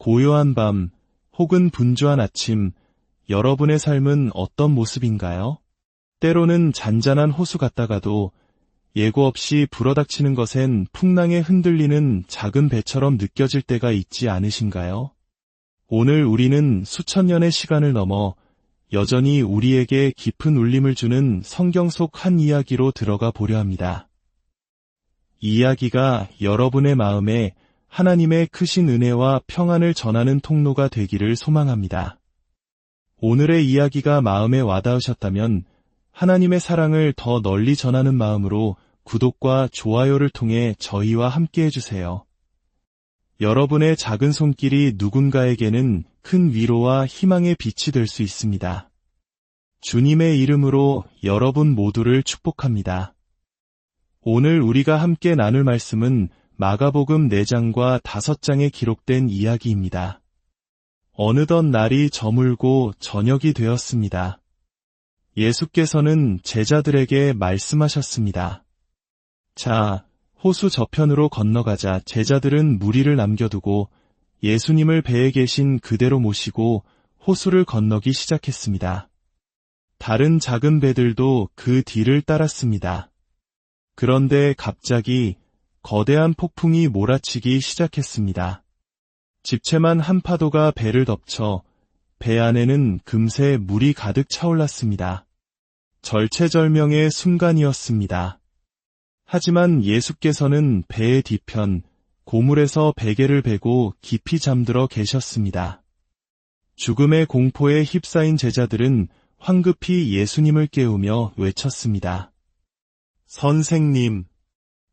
고요한 밤 혹은 분주한 아침, 여러분의 삶은 어떤 모습인가요? 때로는 잔잔한 호수 같다가도 예고 없이 불어닥치는 것엔 풍랑에 흔들리는 작은 배처럼 느껴질 때가 있지 않으신가요? 오늘 우리는 수천 년의 시간을 넘어 여전히 우리에게 깊은 울림을 주는 성경 속 한 이야기로 들어가 보려 합니다. 이 이야기가 여러분의 마음에 하나님의 크신 은혜와 평안을 전하는 통로가 되기를 소망합니다. 오늘의 이야기가 마음에 와닿으셨다면 하나님의 사랑을 더 널리 전하는 마음으로 구독과 좋아요를 통해 저희와 함께 해주세요. 여러분의 작은 손길이 누군가에게는 큰 위로와 희망의 빛이 될 수 있습니다. 주님의 이름으로 여러분 모두를 축복합니다. 오늘 우리가 함께 나눌 말씀은 마가복음 4장과 5장에 기록된 이야기입니다. 어느덧 날이 저물고 저녁이 되었습니다. 예수께서는 제자들에게 말씀하셨습니다. 자, 호수 저편으로 건너가자 제자들은 무리를 남겨두고 예수님을 배에 계신 그대로 모시고 호수를 건너기 시작했습니다. 다른 작은 배들도 그 뒤를 따랐습니다. 그런데 갑자기 거대한 폭풍이 몰아치기 시작했습니다. 집채만 한 파도가 배를 덮쳐 배 안에는 금세 물이 가득 차올랐습니다. 절체절명의 순간이었습니다. 하지만 예수께서는 배의 뒤편 고물에서 베개를 베고 깊이 잠들어 계셨습니다. 죽음의 공포에 휩싸인 제자들은 황급히 예수님을 깨우며 외쳤습니다. 선생님,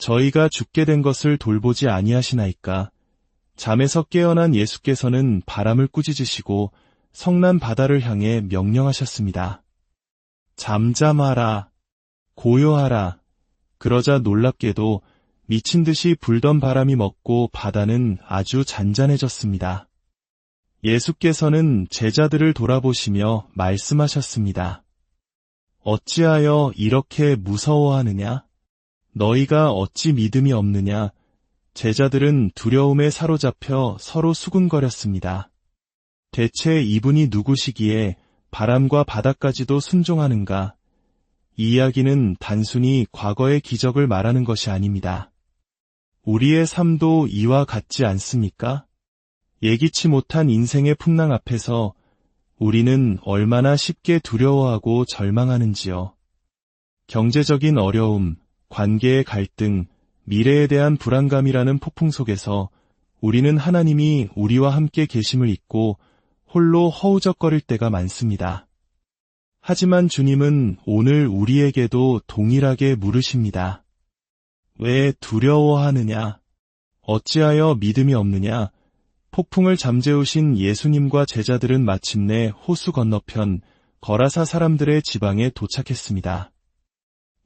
저희가 죽게 된 것을 돌보지 아니하시나이까. 잠에서 깨어난 예수께서는 바람을 꾸짖으시고 성난 바다를 향해 명령하셨습니다. 잠잠하라, 고요하라. 그러자 놀랍게도 미친 듯이 불던 바람이 먹고 바다는 아주 잔잔해졌습니다. 예수께서는 제자들을 돌아보시며 말씀하셨습니다. 어찌하여 이렇게 무서워하느냐? 너희가 어찌 믿음이 없느냐? 제자들은 두려움에 사로잡혀 서로 수근거렸습니다. 대체 이분이 누구시기에 바람과 바다까지도 순종하는가? 이 이야기는 단순히 과거의 기적을 말하는 것이 아닙니다. 우리의 삶도 이와 같지 않습니까? 예기치 못한 인생의 풍랑 앞에서 우리는 얼마나 쉽게 두려워하고 절망하는지요. 경제적인 어려움, 관계의 갈등, 미래에 대한 불안감이라는 폭풍 속에서 우리는 하나님이 우리와 함께 계심을 잊고 홀로 허우적거릴 때가 많습니다. 하지만 주님은 오늘 우리에게도 동일하게 물으십니다. 왜 두려워하느냐? 어찌하여 믿음이 없느냐? 폭풍을 잠재우신 예수님과 제자들은 마침내 호수 건너편 거라사 사람들의 지방에 도착했습니다.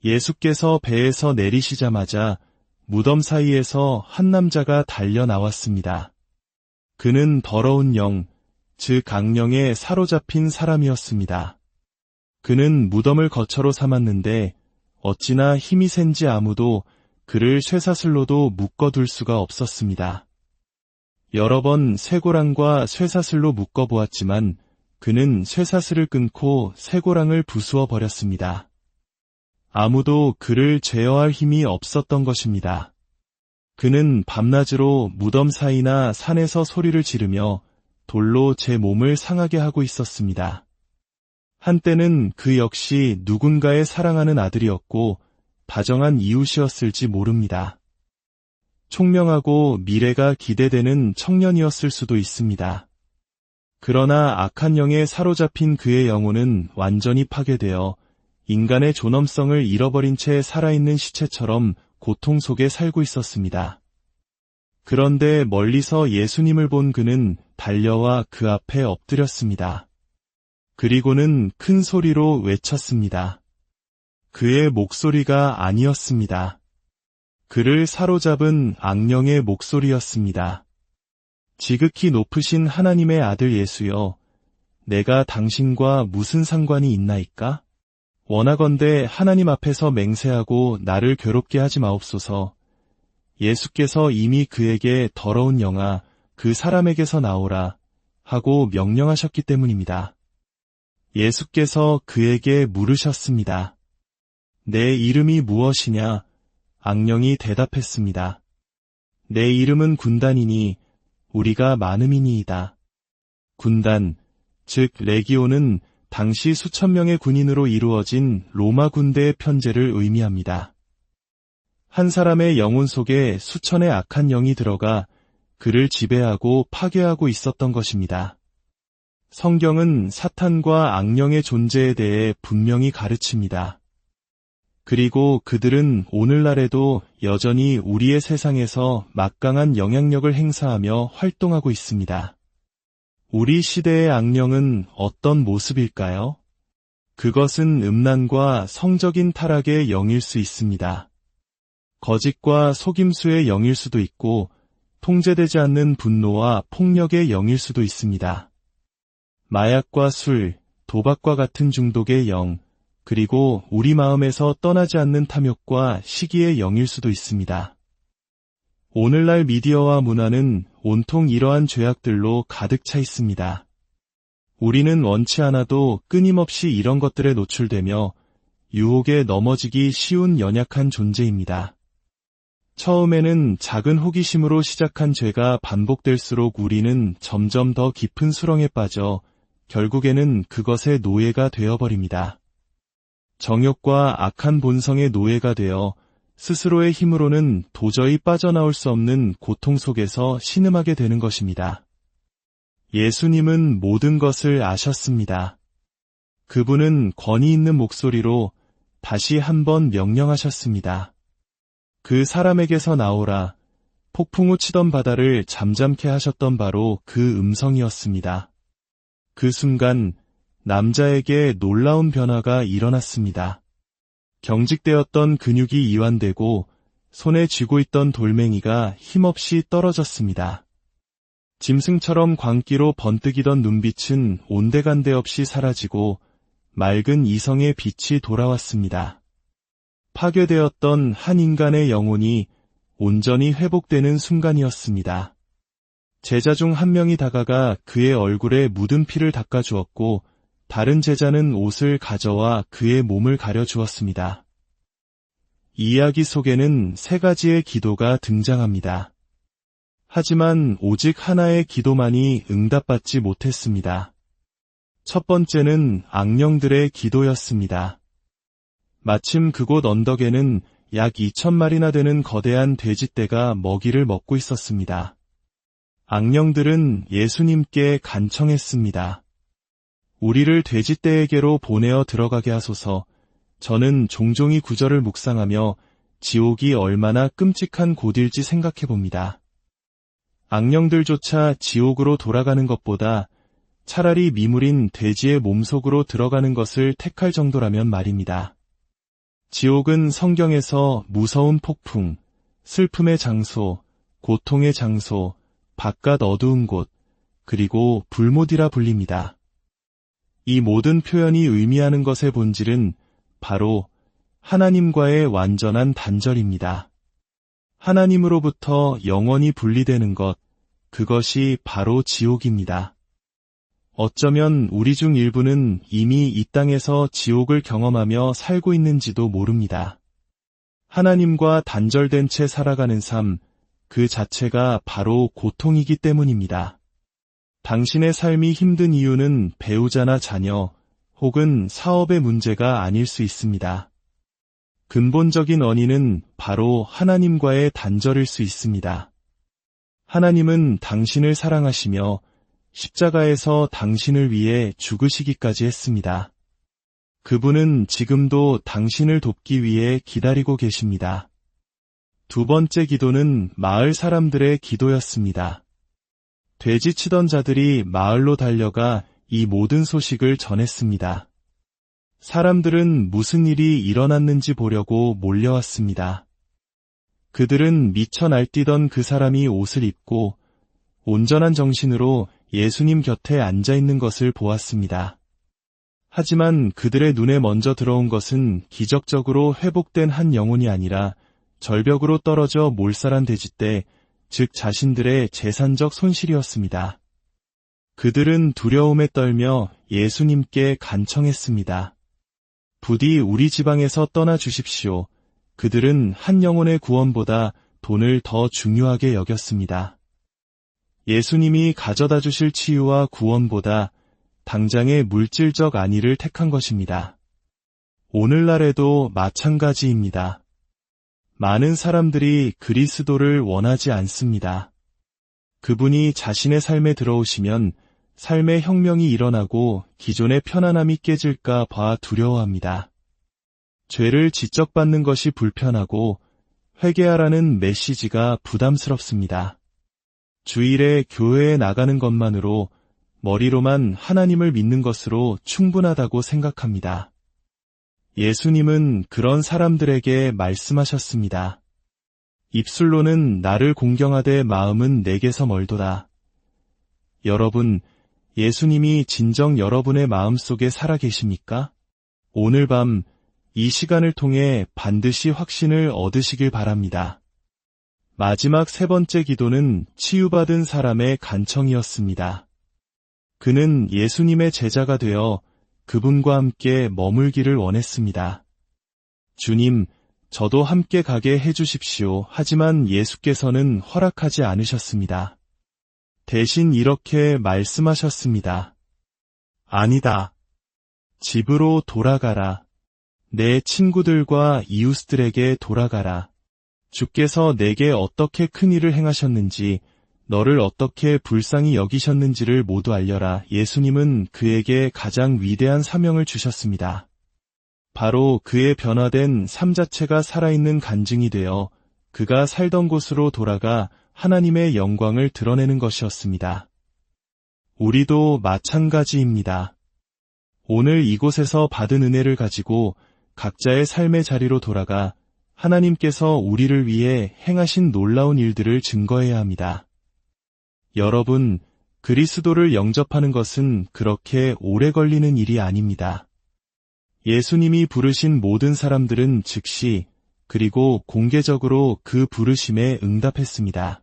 예수께서 배에서 내리시자마자 무덤 사이에서 한 남자가 달려 나왔습니다. 그는 더러운 영, 즉 강령에 사로잡힌 사람이었습니다. 그는 무덤을 거처로 삼았는데 어찌나 힘이 센지 아무도 그를 쇠사슬로도 묶어둘 수가 없었습니다. 여러 번 쇠고랑과 쇠사슬로 묶어보았지만 그는 쇠사슬을 끊고 쇠고랑을 부수어 버렸습니다. 아무도 그를 제어할 힘이 없었던 것입니다. 그는 밤낮으로 무덤 사이나 산에서 소리를 지르며 돌로 제 몸을 상하게 하고 있었습니다. 한때는 그 역시 누군가의 사랑하는 아들이었고 다정한 이웃이었을지 모릅니다. 총명하고 미래가 기대되는 청년이었을 수도 있습니다. 그러나 악한 영에 사로잡힌 그의 영혼은 완전히 파괴되어 인간의 존엄성을 잃어버린 채 살아있는 시체처럼 고통 속에 살고 있었습니다. 그런데 멀리서 예수님을 본 그는 달려와 그 앞에 엎드렸습니다. 그리고는 큰 소리로 외쳤습니다. 그의 목소리가 아니었습니다. 그를 사로잡은 악령의 목소리였습니다. 지극히 높으신 하나님의 아들 예수여, 내가 당신과 무슨 상관이 있나이까? 원하건대 하나님 앞에서 맹세하고 나를 괴롭게 하지 마옵소서. 예수께서 이미 그에게 더러운 영아, 그 사람에게서 나오라 하고 명령하셨기 때문입니다. 예수께서 그에게 물으셨습니다. 내 이름이 무엇이냐? 악령이 대답했습니다. 내 이름은 군단이니 우리가 많음이니이다. 군단, 즉 레기오는 당시 수천 명의 군인으로 이루어진 로마 군대의 편제를 의미합니다. 한 사람의 영혼 속에 수천의 악한 영이 들어가 그를 지배하고 파괴하고 있었던 것입니다. 성경은 사탄과 악령의 존재에 대해 분명히 가르칩니다. 그리고 그들은 오늘날에도 여전히 우리의 세상에서 막강한 영향력을 행사하며 활동하고 있습니다. 우리 시대의 악령은 어떤 모습일까요? 그것은 음란과 성적인 타락의 영일 수 있습니다. 거짓과 속임수의 영일 수도 있고 통제되지 않는 분노와 폭력의 영일 수도 있습니다. 마약과 술, 도박과 같은 중독의 영, 그리고 우리 마음에서 떠나지 않는 탐욕과 시기의 영일 수도 있습니다. 오늘날 미디어와 문화는 온통 이러한 죄악들로 가득 차 있습니다. 우리는 원치 않아도 끊임없이 이런 것들에 노출되며 유혹에 넘어지기 쉬운 연약한 존재입니다. 처음에는 작은 호기심으로 시작한 죄가 반복될수록 우리는 점점 더 깊은 수렁에 빠져 결국에는 그것의 노예가 되어버립니다. 정욕과 악한 본성의 노예가 되어 스스로의 힘으로는 도저히 빠져나올 수 없는 고통 속에서 신음하게 되는 것입니다. 예수님은 모든 것을 아셨습니다. 그분은 권위 있는 목소리로 다시 한번 명령하셨습니다. 그 사람에게서 나오라 폭풍우 치던 바다를 잠잠케 하셨던 바로 그 음성이었습니다. 그 순간 남자에게 놀라운 변화가 일어났습니다. 경직되었던 근육이 이완되고 손에 쥐고 있던 돌멩이가 힘없이 떨어졌습니다. 짐승처럼 광기로 번뜩이던 눈빛은 온데간데 없이 사라지고 맑은 이성의 빛이 돌아왔습니다. 파괴되었던 한 인간의 영혼이 온전히 회복되는 순간이었습니다. 제자 중 한 명이 다가가 그의 얼굴에 묻은 피를 닦아주었고 다른 제자는 옷을 가져와 그의 몸을 가려 주었습니다. 이야기 속에는 세 가지의 기도가 등장합니다. 하지만 오직 하나의 기도만이 응답받지 못했습니다. 첫 번째는 악령들의 기도였습니다. 마침 그곳 언덕에는 약 2천마리나 되는 거대한 돼지떼가 먹이를 먹고 있었습니다. 악령들은 예수님께 간청했습니다. 우리를 돼지떼에게로 보내어 들어가게 하소서 저는 종종 이 구절을 묵상하며 지옥이 얼마나 끔찍한 곳일지 생각해 봅니다. 악령들조차 지옥으로 돌아가는 것보다 차라리 미물인 돼지의 몸속으로 들어가는 것을 택할 정도라면 말입니다. 지옥은 성경에서 무서운 폭풍, 슬픔의 장소, 고통의 장소, 바깥 어두운 곳, 그리고 불못이라 불립니다. 이 모든 표현이 의미하는 것의 본질은 바로 하나님과의 완전한 단절입니다. 하나님으로부터 영원히 분리되는 것, 그것이 바로 지옥입니다. 어쩌면 우리 중 일부는 이미 이 땅에서 지옥을 경험하며 살고 있는지도 모릅니다. 하나님과 단절된 채 살아가는 삶, 그 자체가 바로 고통이기 때문입니다. 당신의 삶이 힘든 이유는 배우자나 자녀 혹은 사업의 문제가 아닐 수 있습니다. 근본적인 원인은 바로 하나님과의 단절일 수 있습니다. 하나님은 당신을 사랑하시며 십자가에서 당신을 위해 죽으시기까지 했습니다. 그분은 지금도 당신을 돕기 위해 기다리고 계십니다. 두 번째 기도는 마을 사람들의 기도였습니다. 돼지 치던 자들이 마을로 달려가 이 모든 소식을 전했습니다. 사람들은 무슨 일이 일어났는지 보려고 몰려왔습니다. 그들은 미쳐 날뛰던 그 사람이 옷을 입고 온전한 정신으로 예수님 곁에 앉아 있는 것을 보았습니다. 하지만 그들의 눈에 먼저 들어온 것은 기적적으로 회복된 한 영혼이 아니라 절벽으로 떨어져 몰살한 돼지 때 즉 자신들의 재산적 손실이었습니다. 그들은 두려움에 떨며 예수님께 간청했습니다. 부디 우리 지방에서 떠나 주십시오. 그들은 한 영혼의 구원보다 돈을 더 중요하게 여겼습니다. 예수님이 가져다 주실 치유와 구원보다 당장의 물질적 안위를 택한 것입니다. 오늘날에도 마찬가지입니다. 많은 사람들이 그리스도를 원하지 않습니다. 그분이 자신의 삶에 들어오시면 삶의 혁명이 일어나고 기존의 편안함이 깨질까 봐 두려워합니다. 죄를 지적받는 것이 불편하고 회개하라는 메시지가 부담스럽습니다. 주일에 교회에 나가는 것만으로 머리로만 하나님을 믿는 것으로 충분하다고 생각합니다. 예수님은 그런 사람들에게 말씀하셨습니다. 입술로는 나를 공경하되 마음은 내게서 멀도다. 여러분, 예수님이 진정 여러분의 마음 속에 살아 계십니까? 오늘 밤 이 시간을 통해 반드시 확신을 얻으시길 바랍니다. 마지막 세 번째 기도는 치유받은 사람의 간청이었습니다. 그는 예수님의 제자가 되어 그분과 함께 머물기를 원했습니다. 주님, 저도 함께 가게 해주십시오. 하지만 예수께서는 허락하지 않으셨습니다. 대신 이렇게 말씀하셨습니다. 아니다. 집으로 돌아가라. 내 친구들과 이웃들에게 돌아가라. 주께서 내게 어떻게 큰 일을 행하셨는지, 너를 어떻게 불쌍히 여기셨는지를 모두 알려라. 예수님은 그에게 가장 위대한 사명을 주셨습니다. 바로 그의 변화된 삶 자체가 살아있는 간증이 되어 그가 살던 곳으로 돌아가 하나님의 영광을 드러내는 것이었습니다. 우리도 마찬가지입니다. 오늘 이곳에서 받은 은혜를 가지고 각자의 삶의 자리로 돌아가 하나님께서 우리를 위해 행하신 놀라운 일들을 증거해야 합니다. 여러분, 그리스도를 영접하는 것은 그렇게 오래 걸리는 일이 아닙니다. 예수님이 부르신 모든 사람들은 즉시 그리고 공개적으로 그 부르심에 응답했습니다.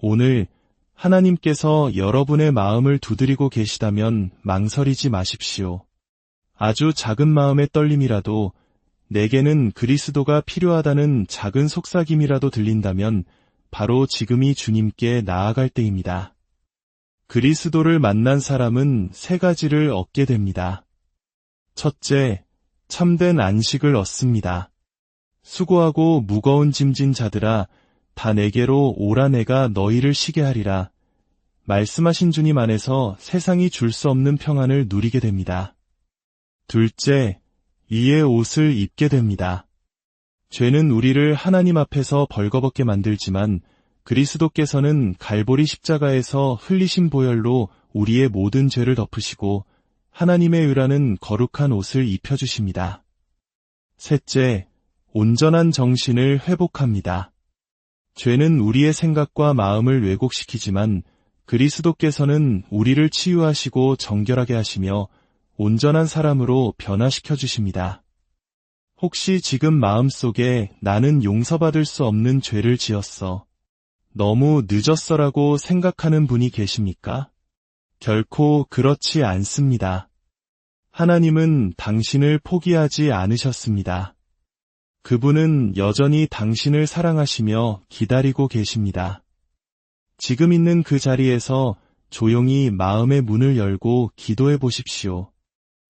오늘 하나님께서 여러분의 마음을 두드리고 계시다면 망설이지 마십시오. 아주 작은 마음의 떨림이라도 내게는 그리스도가 필요하다는 작은 속삭임이라도 들린다면 바로 지금이 주님께 나아갈 때입니다. 그리스도를 만난 사람은 세 가지를 얻게 됩니다. 첫째, 참된 안식을 얻습니다. 수고하고 무거운 짐진 자들아, 다 내게로 오라 내가 너희를 쉬게 하리라. 말씀하신 주님 안에서 세상이 줄 수 없는 평안을 누리게 됩니다. 둘째, 이의 옷을 입게 됩니다. 죄는 우리를 하나님 앞에서 벌거벗게 만들지만 그리스도께서는 갈보리 십자가에서 흘리신 보혈로 우리의 모든 죄를 덮으시고 하나님의 의라는 거룩한 옷을 입혀주십니다. 셋째, 온전한 정신을 회복합니다. 죄는 우리의 생각과 마음을 왜곡시키지만 그리스도께서는 우리를 치유하시고 정결하게 하시며 온전한 사람으로 변화시켜 주십니다. 혹시 지금 마음속에 나는 용서받을 수 없는 죄를 지었어. 너무 늦었어라고 생각하는 분이 계십니까? 결코 그렇지 않습니다. 하나님은 당신을 포기하지 않으셨습니다. 그분은 여전히 당신을 사랑하시며 기다리고 계십니다. 지금 있는 그 자리에서 조용히 마음의 문을 열고 기도해 보십시오.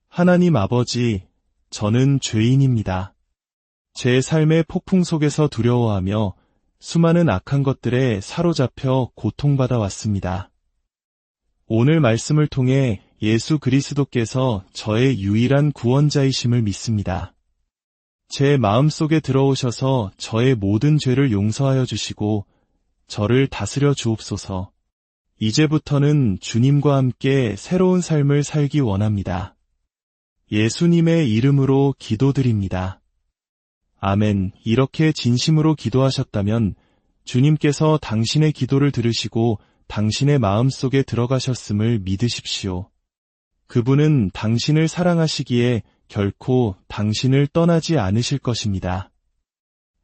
하나님 아버지, 저는 죄인입니다. 제 삶의 폭풍 속에서 두려워하며 수많은 악한 것들에 사로잡혀 고통받아 왔습니다. 오늘 말씀을 통해 예수 그리스도께서 저의 유일한 구원자이심을 믿습니다. 제 마음 속에 들어오셔서 저의 모든 죄를 용서하여 주시고 저를 다스려 주옵소서. 이제부터는 주님과 함께 새로운 삶을 살기 원합니다. 예수님의 이름으로 기도드립니다. 아멘. 이렇게 진심으로 기도하셨다면 주님께서 당신의 기도를 들으시고 당신의 마음 속에 들어가셨음을 믿으십시오. 그분은 당신을 사랑하시기에 결코 당신을 떠나지 않으실 것입니다.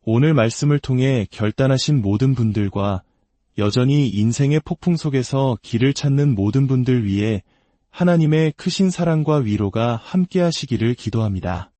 오늘 말씀을 통해 결단하신 모든 분들과 여전히 인생의 폭풍 속에서 길을 찾는 모든 분들 위해 하나님의 크신 사랑과 위로가 함께 하시기를 기도합니다.